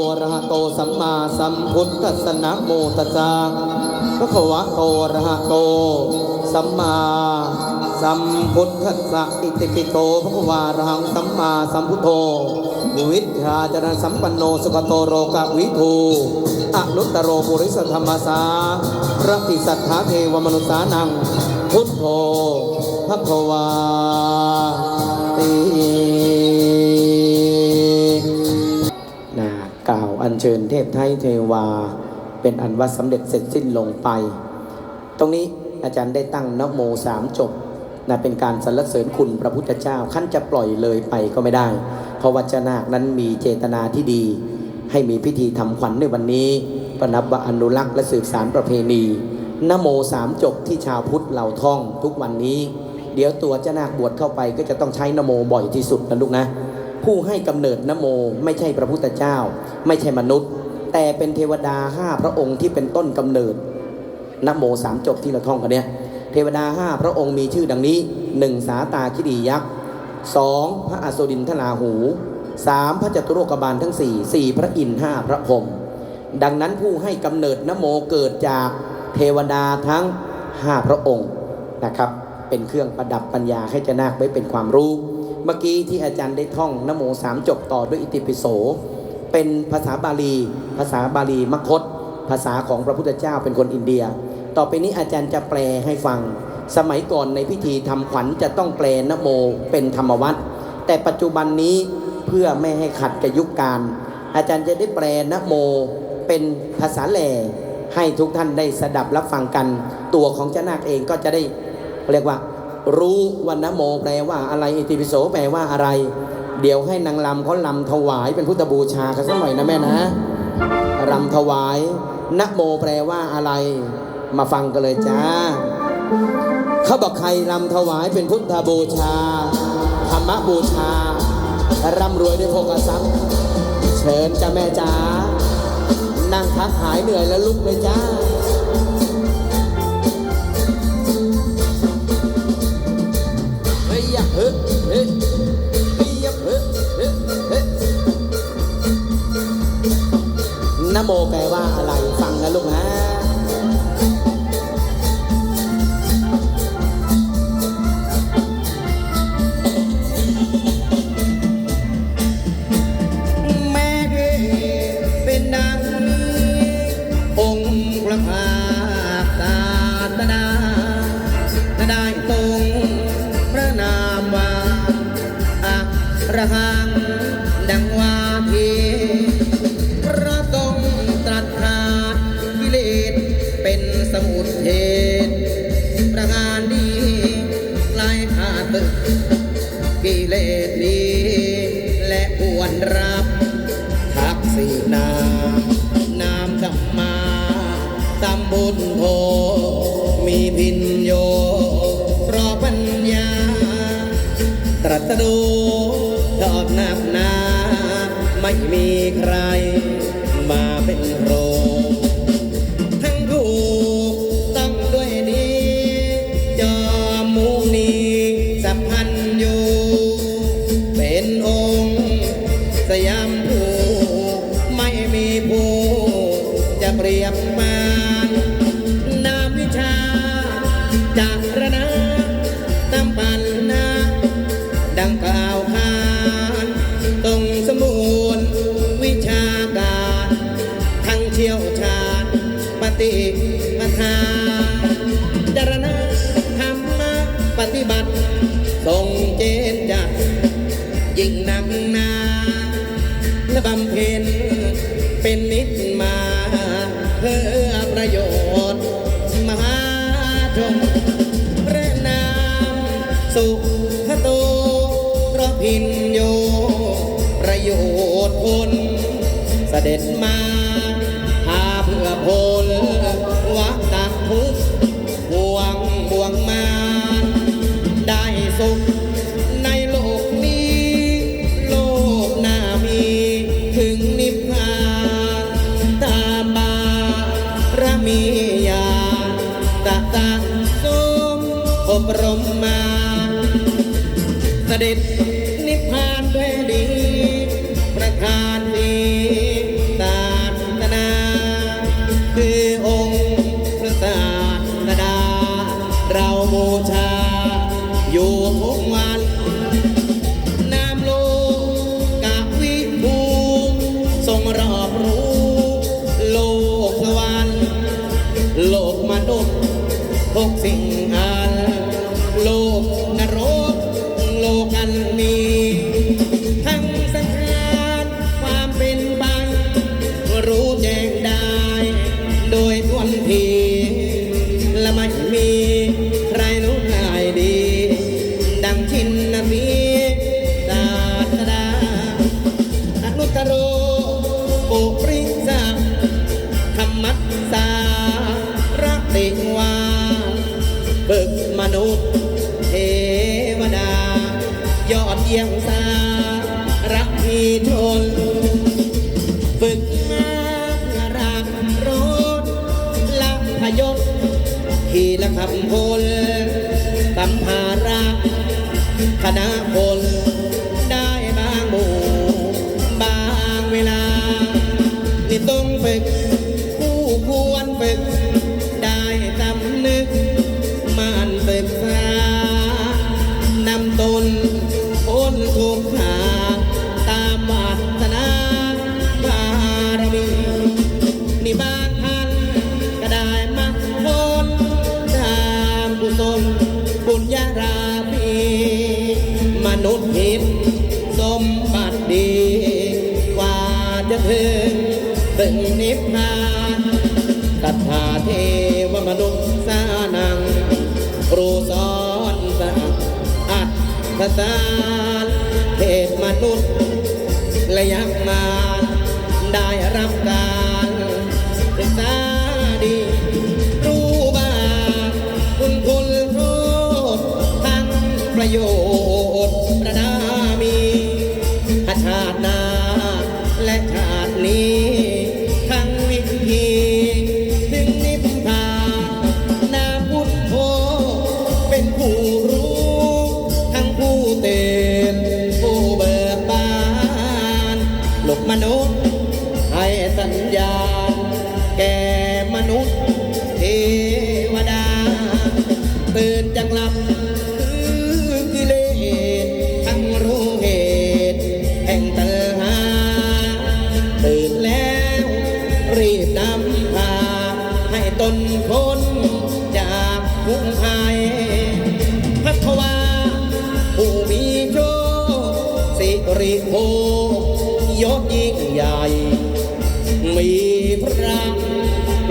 โอระหะโตสัมมาสัมพุทธัสสนะโมตัสสะพระคะวะโตอระหะโต สัมมาสัมพุทธัสสะอิติปิโตพระคะวาระหังสัมมาสัมพุทโธวิทยาจารสัมปันโนสุขโตโรกวิทูอนุตตโรปุริสธรรมสาพระติสัทธาเทวมนุษานัง พุทโธพระคะวา อัญเชิญเทพไทยเทวา เป็นอันว่าสำเร็จเสร็จสิ้นลงไป ตรงนี้อาจารย์ได้ตั้งนโมสามจบนะเป็นการสรรเสริญคุณพระพุทธเจ้าขั้นจะปล่อยเลยไปก็ไม่ได้ เพราะวัจนาคนั้นมีเจตนาที่ดี ให้มีพิธีทำขวัญในวันนี้ก็นับว่าอนุรักษ์และสืบสารประเพณีนโมสามจบที่ชาวพุทธเราท่องทุกวันนี้ เดี๋ยวตัวเจ้านาคบวชเข้าไปก็จะต้องใช้นโมบ่อยที่สุดนะลูกนะ ผู้ให้กำเนิดนโม ไม่ใช่พระพุทธเจ้า ไม่ใช่มนุษย์ แต่เป็นเทวดาห้าพระองค์ที่เป็นต้นกำเนิดนโมสามจบที่เราท่องกันเนี่ยเทวดาห้าพระองค์มีชื่อดังนี้หนึ่งสาตาคิดียักษ์สองพระอสดินทราหูสามพระจตุโลกบาลทั้งสี่สี่พระอินทร์ห้าพระพรหมดังนั้นผู้ให้กำเนิดนโมเกิดจากเทวดาทั้งห้าพระองค์นะครับ เป็นเครื่องประดับปัญญาให้เจะนาคไว้เป็นความรู้ เมื่อกี้ที่อาจารย์ได้ท่องนโมสามจบต่อด้วยอิติปิโส เป็นภาษาบาลี ภาษาบาลีมคต ภาษาของพระพุทธเจ้าเป็นคนอินเดีย ต่อไปนี้อาจารย์จะแปลให้ฟัง สมัยก่อนในพิธีทำขวัญจะต้องแปลนโมเป็นธรรมวัตรแต่ปัจจุบันนี้เพื่อไม่ให้ขัดกับยุคการ อาจารย์จะได้แปลนโมเป็นภาษาแหล่ให้ทุกท่านได้สดับรับฟังกัน ตัวของเจ้านาคเองก็จะได้เรียกว่า รู้วันนโมแปลว่าอะไรอิติปิโสแปลว่าอะไร เดี๋ยวให้นางลำเขาลำถวายเป็นพุทธบูชากันสักหน่อยนะแม่นะรำถวายนโมแปลว่าอะไร มาฟังกันเลยจ้าเขาบอกใครรำถวายเป็นพุทธบูชา ธรรมบูชาร่ำรวยด้วยโภคทรัพย์เชิญจ้าแม่จ๋านั่งพักหายเหนื่อยแล้วลุกเลยจ้า โมแปลว่าอะไรฟังนะลูกนะ ตรัสดูดอบนับหนาไม่มีใคร ชน์ผลเสด็จมา สารเทศมนุษย์และยังมาได้รับการ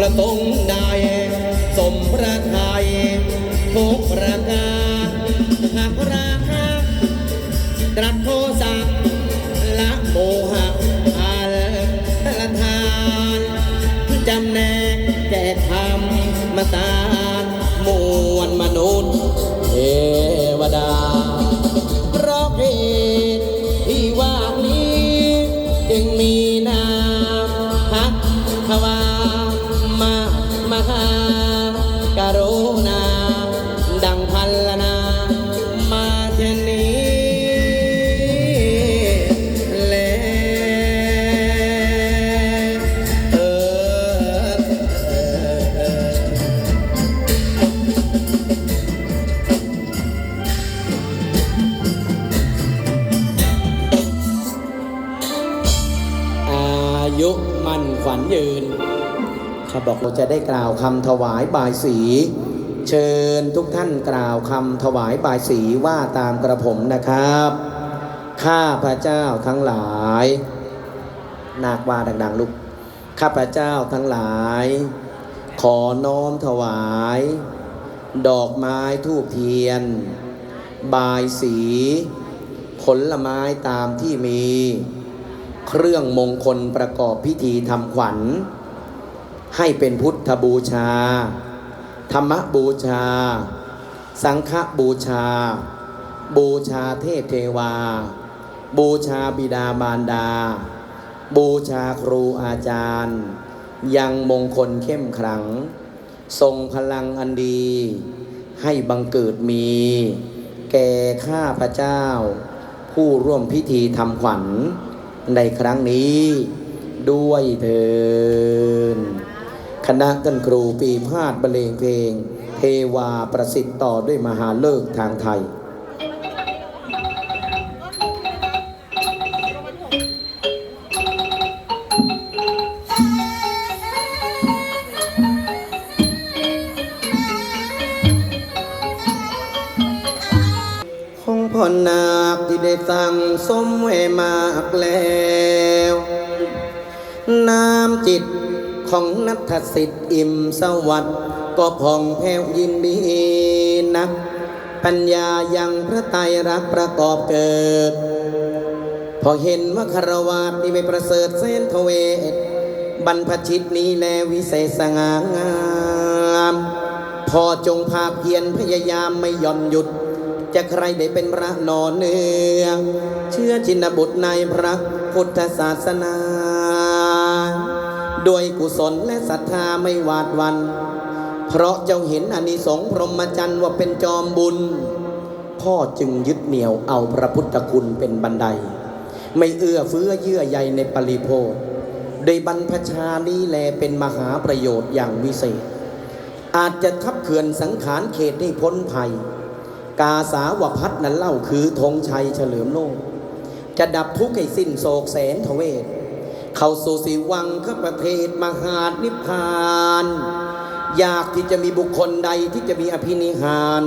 ประสงค์ใดสมประทัยทุกประการหากราคาตรัสโทสะละโมหะอาลละทานจำแนกแก่ธรรมมาตา บอกเราจะได้กล่าวคำถวายบายสี เชิญทุกท่านกล่าวคำถวายบายสีว่าตามกระผมนะครับ ข้าพระเจ้าทั้งหลาย นาควาดังๆลูกข้าพระเจ้าทั้งหลาย ขอน้อมถวาย ดอกไม้ทูบเทียน บายสี ผลไม้ตามที่มี เครื่องมงคลประกอบพิธีทำขวัญ ให้เป็นพุทธบูชา ธรรมบูชา สังฆบูชา บูชาเทพเทวา บูชาบิดาบารดา บูชาครูอาจารย์ ยังมงคลเข้มขลัง ทรงพลังอันดี ให้บังเกิดมี แก่ข้าพระเจ้า ผู้ร่วมพิธีทำขวัญในครั้งนี้ด้วยเถิน คณะท่านครูปีพาดบรรเลงเพลง เทวาประสิทธิ์ต่อด้วยมหาเลิกทางไทย ของพ่อนาคที่ได้สั่งสมไว้มากแล้ว ของนัทสิทธิ์อิ่มสวัสดิ์ก็ผ่องแผ้วยินดีนัก ปัญญายังพระไตรรักประกอบเกิด พอเห็นว่าคารวาสนี่ไม่ประเสริฐเส้นทเวทบรรพชิตนี้แลวิเศษสง่างามพอจงภาคเพียรพยายามไม่ย่อนหยุด จะใครได้เป็นพระนอนเนือง เชื่อจินบุตรในพระพุทธศาสนา ด้วยกุศลและศรัทธาไม่หวาดวัน เพราะเจ้าเห็นอานิสงส์พรหมจรรย์ว่าเป็นจอมบุญ พ่อจึงยึดเหนี่ยวเอาพระพุทธคุณเป็นบันได ไม่เอื้อเฟื้อเยื่อใยในปริโภคโดยบรรพชานี้แลเป็นมหาประโยชน์อย่างวิเศษ อาจจะทับเขื่อนสังขารเขตให้พ้นภัย กาสาวพัฒนั้นเล่าคือธงชัยเฉลิมโลก จะดับทุกข์ให้สิ้นโศกแสนทเวท เข้าสู่สีวังข้าประเทศมหาดนิพพาน อยากที่จะมีบุคคลใดที่จะมีอภินิหาร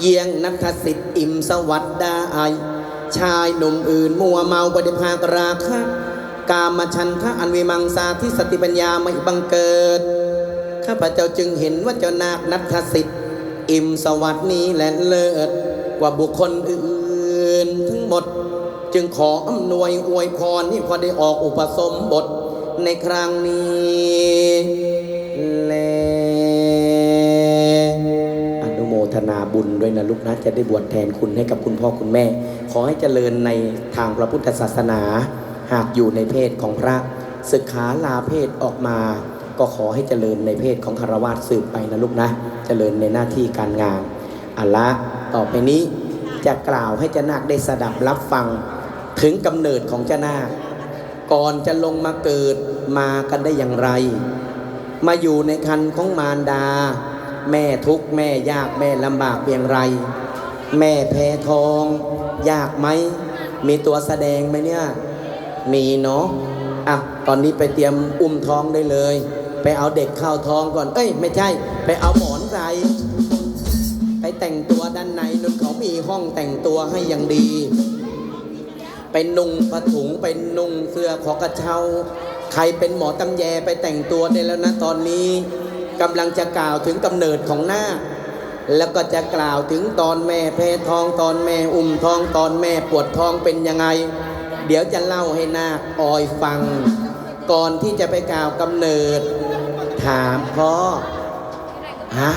เยียงนัทสิทธิ์อิ่มสวัสดิ์ได้ชายหนุ่มอื่น มัวเมาบไดิภาคราคะกามชันทะอันวิมังสาที่สติปัญญาไม่บังเกิด ข้าพเจ้าจึงเห็นว่าเจ้านาคนัทสิทธิ์อิ่มสวัสดินี้แหละเลิศกว่าบุคคลอื่นทั้งหมด จึงขออำนวยอวยพรให้พอได้ออกอุปสมบทในครั้งนี้แลอนุโมทนาบุญด้วยนะลูกนะจะได้บวชแทนคุณให้กับคุณพ่อคุณแม่ ขอให้เจริญในทางพระพุทธศาสนา หากอยู่ในเพศของพระศึกขาลาเพศออกมา ก็ขอให้เจริญในเพศของคารวาสสืบไปนะลูกนะ เจริญในหน้าที่การงานอัลละต่อไปนี้จะกล่าวให้เจ้านาคได้สดับรับฟัง ถึงกำเนิดของเจ้านาคก่อนจะลงมาเกิดมากันได้อย่างไร มาอยู่ในคันของมารดา แม่ทุกข์แม่ยากแม่ลำบากเพียงไร แม่แพ้ทอง ยากไหม มีตัวแสดงไหมเนี่ย มีเนาะอะตอนนี้ไปเตรียมอุ้มท้องได้เลย ไปเอาเด็กเข้าท้องก่อน เอ้ย ไม่ใช่ ไปเอาหมอนใส่ไปแต่งตัวด้านในนุ่นเขามีห้องแต่งตัวให้อย่างดี ไปนุ่งผ้าถุงไปนุ่งเสื้อขอกระเช้า ใครเป็นหมอตำแยไปแต่งตัวได้แล้วนะตอนนี้กำลังจะกล่าวถึงกำเนิดของหน้าคแล้วก็จะกล่าวถึงตอนแม่แพ้ท้องตอนแม่อุ้มท้องตอนแม่ปวดท้องเป็นยังไง เดี๋ยวจะเล่าให้นาคออยฟัง ก่อนที่จะไปกล่าวกำเนิด ถามพ่อฮะ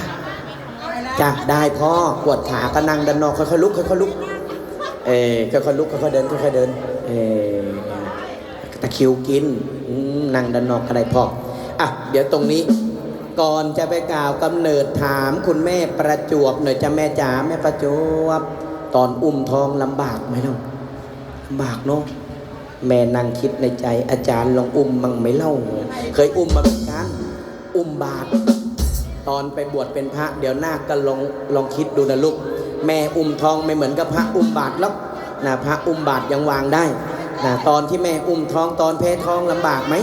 จ้ะได้พ่อปวดขาก็นั่งด้านนอกค่อยๆลุกค่อยๆลุก เออค่อยๆลุกค่อยๆเดินค่อยๆเดินเออตะคิวกินนั่งด้านนอกก็ไดพ่ออะเดี๋ยวตรงนี้ ก่อนจะไปกล่าวกำเนิดถามคุณแม่ประจวบหน่อยจะแม่จ๋าแม่ประจวบ ตอนอุ้มท้องลำบากไหมเนาะลำบากเนาะแม่นั่งคิดในใจอาจารย์ลองอุ้มมั่งไหมเล่า เคยอุ้มมาเหมือนกันอุ้มบาท ตอนไปบวชเป็นพระ เดี๋ยวหน้าก็ลองลองคิดดูนะลูก แม่อุ้มทองไม่เหมือนกับพระอุ้มบาทหรอกนะพระอุ้มบาทยังวางได้นะตอนที่แม่อุ้มท้องตอนแพ้ท้องลำบากไหม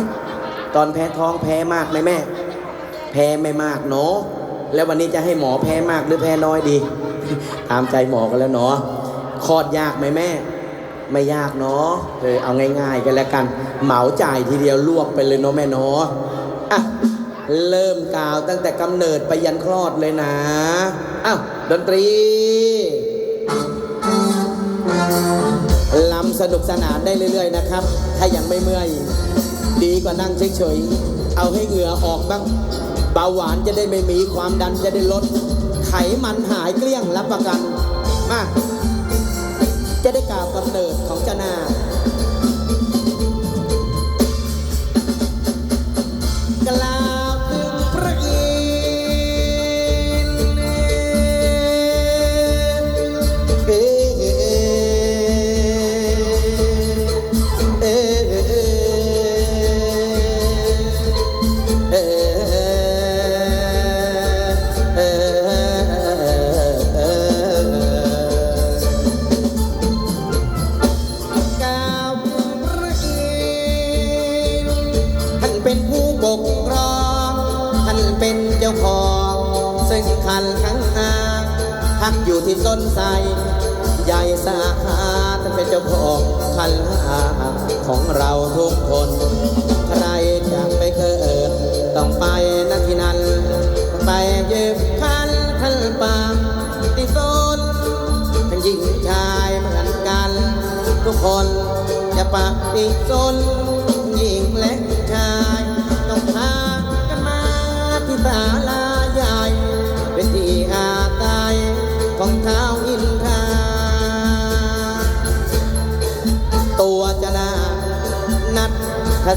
ตอนแพ้ท้องแพ้มากไหมแม่ แพ้ไม่มากเนาะแล้ววันนี้จะให้หมอแพ้มากหรือแพ้น้อยดี ตามใจหมอกันแล้วเนาะคลอดยากไหมแม่ ไม่ยากเนาะเออเอาง่าย ๆ กันแล้วกัน เหมาจ่ายทีเดียวลวกไปเลยเนาะแม่เนาะอะ เริ่มกล่าวตั้งแต่กำเนิดไปยันคลอดเลยนะอ้าวดนตรีลำสนุกสนานได้เรื่อย ๆ นะครับ ถ้ายังไม่เมื่อย ดีกว่านั่งเฉยๆ เอาให้เหงื่อออกบ้างเบาหวานจะได้ไม่มีความดันจะได้ลด ไขมันหายเกลี้ยงรับประกัน มา จะได้กล่าวกำเนิดของเจ้านา กล่า สนใสใหญ่สาขาท่านเป็นเจ้าของคันหาของเราทุกคน ใครอยากไปเคยต้องไปนักที่นั้น ไปเย็บคันท่านปางติสนทั้งหญิงชายเหมือนกัน ทุกคนจะปะติสนหญิงและชายต้องพากันมาที่ศาลาใหญ่เป็นที่อา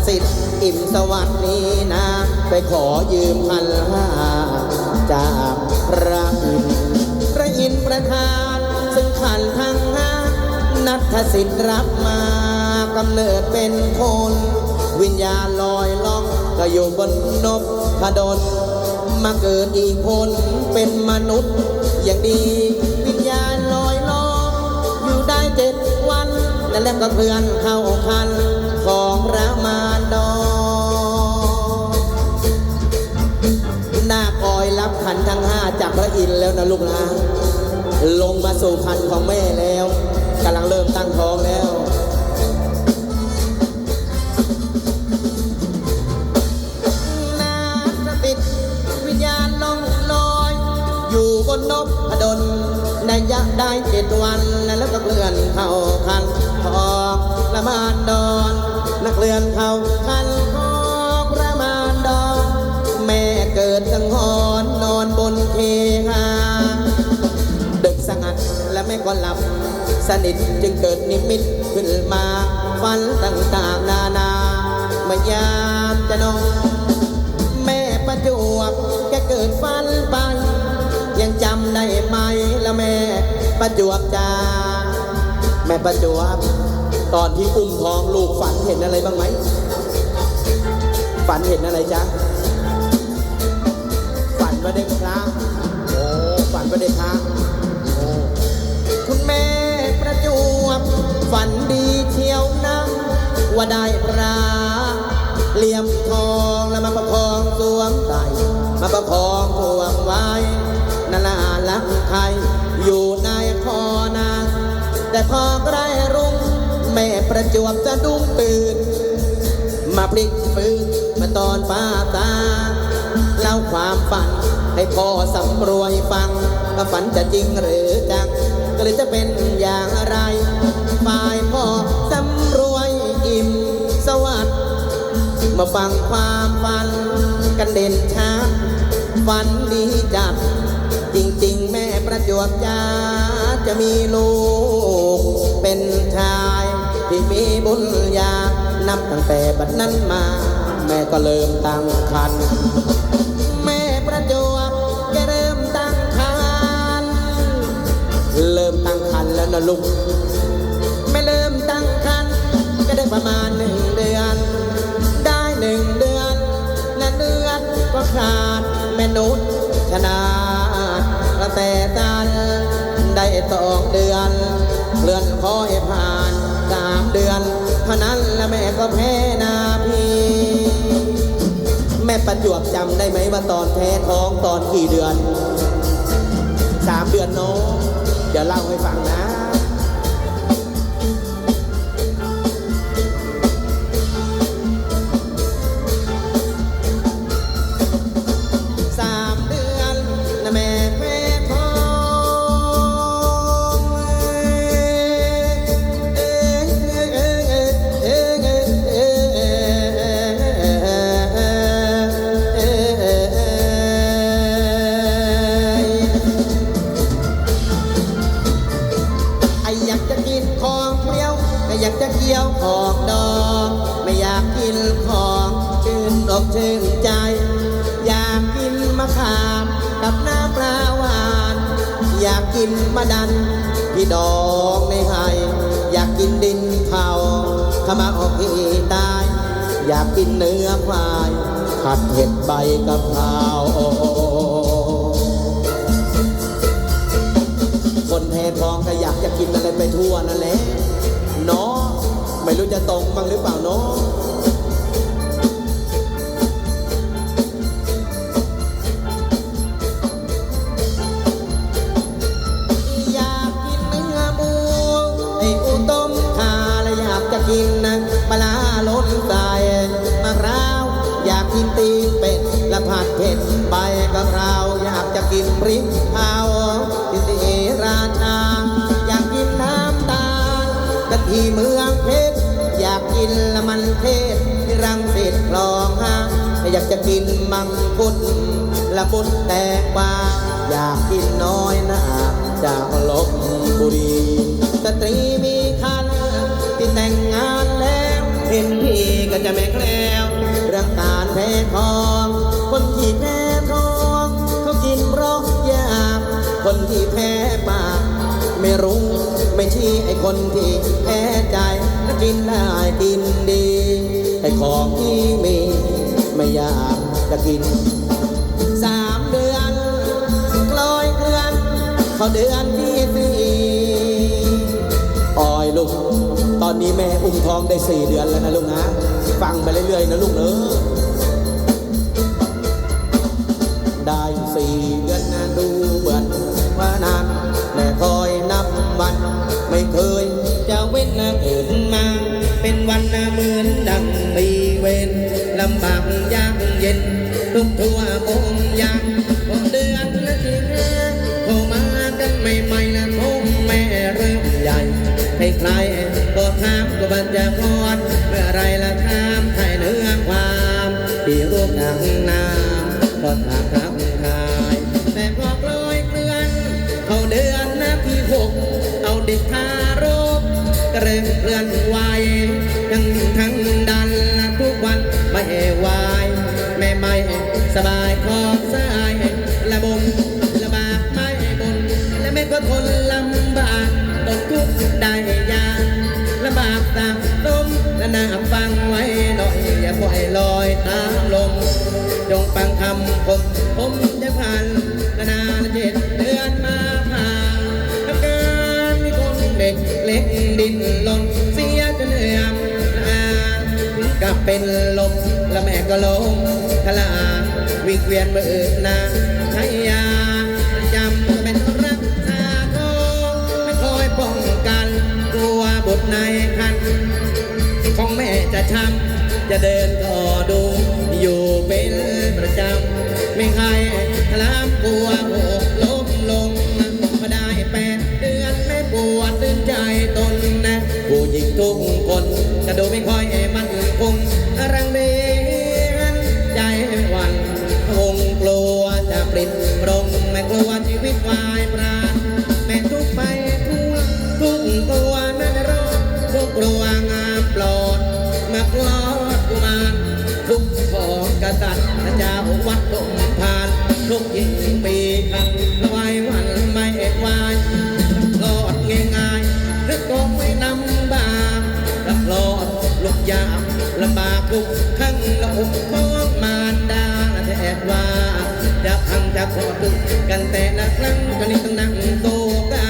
สิทธิ์อิ่มสวัสดีนะ ไปขอยืมพันห้าจากพระอินทร์พระอินทร์ประทาน ซึ่งขันทั้งห้านัทสิทธิ์รับมากำเนิดเป็นคน วิญญาณลอยล่องก็อยู่บนนกพดลมาเกิดอีกคนเป็นมนุษย์อย่างดี วิญญาณลอยล่องอยู่ได้เจ็ดวัน แล้วก็เคลื่อนเข้าคัน ของรามานดอนหน้าคอยรับขันทั้งห้าจากพระอินทร์แล้วนะลูกนะลงมาสู่คันของแม่แล้วกำลังเริ่มตั้งท้องแล้วนาสติดวิญญาณลองลอยอยู่บนนกพดลในยะได้เจ็ดวัน แล้วก็เคลื่อนเข้าคันทองละมานดอ นักเลื่อนเขาคันทองละมานดอนแม่เกิดสังหรณ์นอนบนเคหาดึกสงัดและไม่ก็หลับ สนิทจึงเกิดนิมิตขึ้นมา ฝันต่างๆนานาเมื่อยามจะนอนแม่ประจวบแกเกิดฝันไป ยังจำได้ไหมละแม่ประจวบจ้าแม่ประจวบ ตอนที่อุ้มท้องลูกฝันเห็นอะไรบ้างไหม ฝันเห็นอะไรจ๊ะ ฝันว่าได้พระโอ้ฝันว่าได้พระโอ้คุณแม่ประจวบฝันดีเชียวนะว่าได้พระเหลี่ยมทองแล้วมาประคองสวมใส่มาประคองพวงไว้นาลาลักไทยอยู่ในคอนาแต่พอใกล้รุ่ง แม่ประจวบจะดุ้งตื่น มาพลิกฟื้นมาตอนฟ้าตา เล่าความฝัน ให้พ่อสำรวยฟังว่าฝันจะจริงหรือจังก็เลยจะเป็นอย่างไรฝ่ายพ่อสำรวยอิ่มสวัสดิ์มาฟังความฝัน กันเด่นช้าฝันดีจัด จริงๆ แม่ประจวบจ้าจะมีลูกเป็นชาย ที่มีบุญญา นับตั้งแต่บัดนั้นมา แม่ก็เริ่มตั้งคัน แม่ประจวบแกเริ่มตั้งคัน เริ่มตั้งคันแล้วนะลูกไม่เริ่มตั้งคัน ก็ได้ประมาณหนึ่งเดือน ได้หนึ่งเดือนและเดือนก็ขาดแม่นุษย์ชนะแต่ตันได้สองเดือนเลื่อนคอยผ่าน เดือนเท่านั้นและแม่ก็แพ้นาพีแม่ประจวบจำได้ไหมว่าตอนแพ้ท้องตอนกี่เดือนสามเดือนน้องเดี๋ยวเล่าให้ฟังนะ มะดันที่ดองในไห่อยากกินดินเผาขมาออกที่ตาย อยากกินเนื้อควายผัดเห็ดใบกะเพราคนแพ้ท้องก็อยากจะกินอะไรไปทั่วนั่นแหละเนาะไม่รู้จะตรงบ้างหรือเปล่าเนาะากจะกินพริกเผาที่สีราชา อยากกินน้ำตาลกะทิเมืองเพชร อยากกินละมันเทศที่รังสิตคลองห้าอยากจะกินมังคุดละมุนแตกกวาอยากกินน้อยหนาจากลบบุรี สตรีมีคันที่แต่งงานแล้วเห็นพี่ก็จะไม่แคล้วเรื่องการแพ้ทอง คนที่แพ้ คนที่แพ้ปาก ไม่รู้ไม่ชี้ไอ้คนที่แพ้ใจกินได้กินดี ไอ้ของที่มีไม่อยากจะกินสามเดือนกลอยเกลือนเขาเดือนที่สี่ออยลูก ตอนนี้แม่อุ้มท้องได้สี่เดือนแล้วนะลูกนะ ฟังไปเรื่อยๆนะลูกเนอะได้สี่เดือนนะดู นะเกิดมา เป็นวันนะเหมือนดังมีเวรลำบากยากเย็น ทุกทั่วมุมยามพอเดือนนะทีเรืองโทมากันใหม่ๆนะทงแม่เริ่มใหญ่ให้ใครก็ถามก็บันจะพอดเมื่อไรละถามไทยเนื้อความ ที่รูปทางน้ำก็ถามทักท เคลื่อนไหวทั้งทั้งดันทุกวันไม่ไหวไม่ไม่สบายขอบสายระบมระบากไม่บนและแม่ก็ทนลำบากตกทุกข์ได้ยากลำบากตามต้มและน่าฟังไว้หน่อยอย่าปล่อยลอยตามลมจงฟังคำผมผมจะผ่านนานเจ็ด ล็กดินหล่นเสียจนเหนื่อยอ่านถึงกับเป็นลมแล้วแม่ก็ล้มทลาวิเวียนมือนาใช้ยาจำเป็นรักษาโทไม่คอยป้องกันกลัวบุตรในคันของแม่จะช้ำจะเดินต่อดู อยู่เป็นประจำ ไม่ใครทลามกลัว กลัวชีวิตวายปราณแม่ทุกไปทั่วทุกตัวนั่นรอทุกกลัวงามปลอดมาคลอดกุมารทุกของกษัตริย์พระเจ้าวัดตงพานทุกยิงปีคันละไว้วันไม่เอ็ดวายคลอดง่ายๆหรือก็ไม่นำบากถ้าคลอดลูกยามลำบากทุกทั้งละอกของมารดาแทบว่าจะพังจะขอตึก กันแต่ละครั้งตอนนี้ต้องนั่งโตกา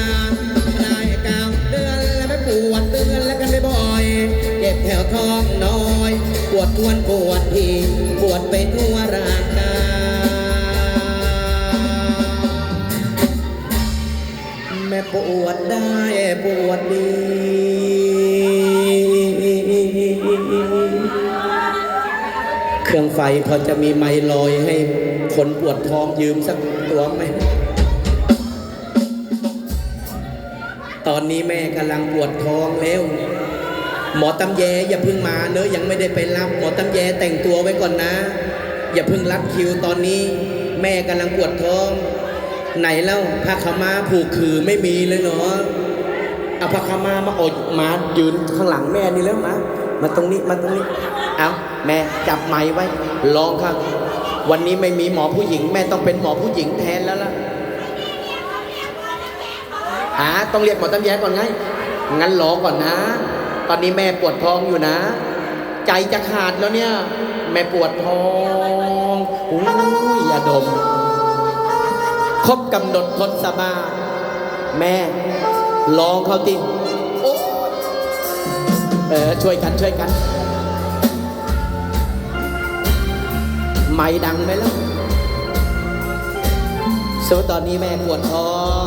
ได้ก้าเดือนแล้วไม่ปวดเตือนแล้วกันไม่บ่อยเจ็บแถวท้องน้อย ปวดทวนปวดทีปวดไปทั่วร่างกายแม่ปวดได้ปวดดีเครื่องไฟพอจะมีไม้ลอยให้คนปวดท้องยืมสัก ตัวไหมตอนนี้แม่กำลังปวดท้องแล้ว หมอตำแยอย่าเพิ่งมาเนอะยังไม่ได้ไปรับ หมอตำแยแต่งตัวไว้ก่อนนะ อย่าเพิ่งรับคิวตอนนี้ แม่กำลังปวดท้อง ไหนเล่าผ้าขาม้าผูกคือไม่มีเลยเนาะเอาผ้าขม้ามาอดมายืนข้างหลังแม่นี่แล้วมามาตรงนี้มาตรงนี้ เอาแม่จับไม้ไว้ลองครับ วันนี้ไม่มีหมอผู้หญิง แม่ต้องเป็นหมอผู้หญิงแทนแล้วล่ะหาต้องเรียกหมอตำแยก่อนไง งั้นรอก่อนนะ ตอนนี้แม่ปวดท้องอยู่นะ ใจจะขาดแล้วเนี่ย แม่ปวดท้องอุ้ยอย่าดม ครบกำหนดทศบาลแม่ลองเขาติโอ๊ยเออช่วยกันช่วยกัน ไม่ดังไหมล่ะสมมติตอนนี้แม่ปวดท้อง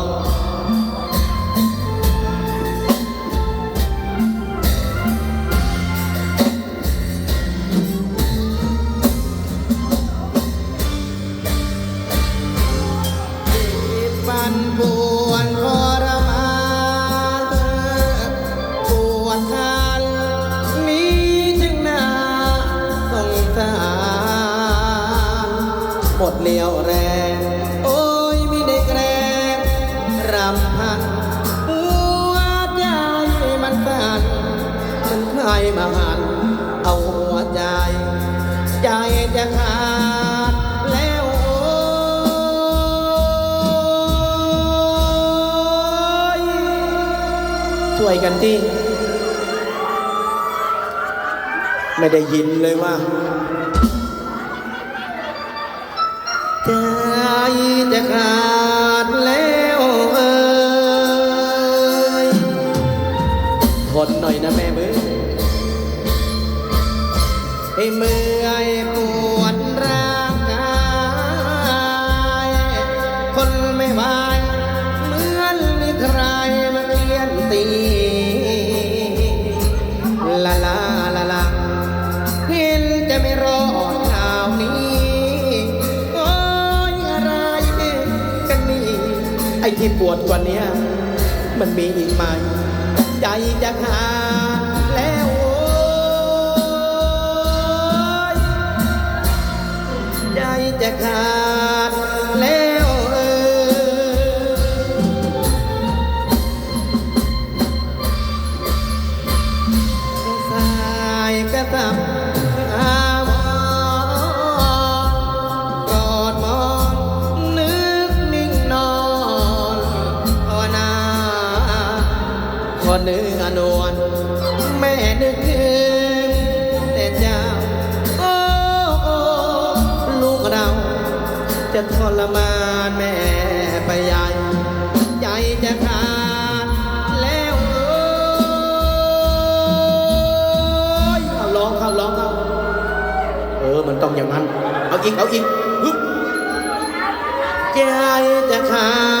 ไม่ได้ยินเลยว่าใจจะขาดแล้วเอ้ยทนหน่อยนะแม่มือให้เมื่อ ที่ปวดกว่านี้มันมีอีกไหม ใจจะขาดแล้วโอ้ยใจจะขาดแล้วเออสายกระตับ พอเนื้อนวลแม่นึกถึงแต่เจ้าโอ้โอ้ลูกเรา จะทรมานแม่ไปใหญ่ใจจะขาดแล้วเอ้ยเอาร้องเข้าร้องเข้าเออมันต้องอย่างนั้น เอาอีกเอาอีกใจจะขาด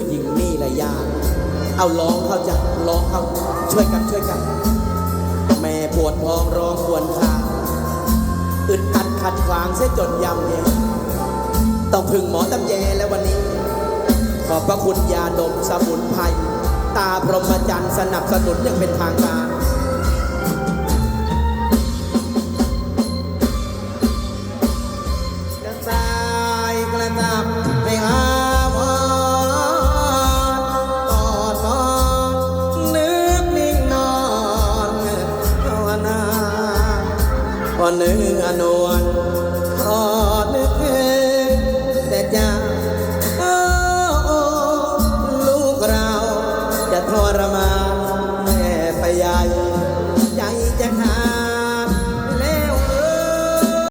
ผู้หญิงนี่แหละยากเอาร้องเขาจะร้องเขาช่วยกันช่วยกัน แม่ปวดท้องร้องควรคางอึดอัดขัดขวางเสียจนยำเนี่ยต้องพึ่งหมอตำแยแล้ววันนี้ ขอบพระคุณยาดมสมุนไพรตาพรหมจันทร์สนับสนุนอย่างเป็นทางการ I know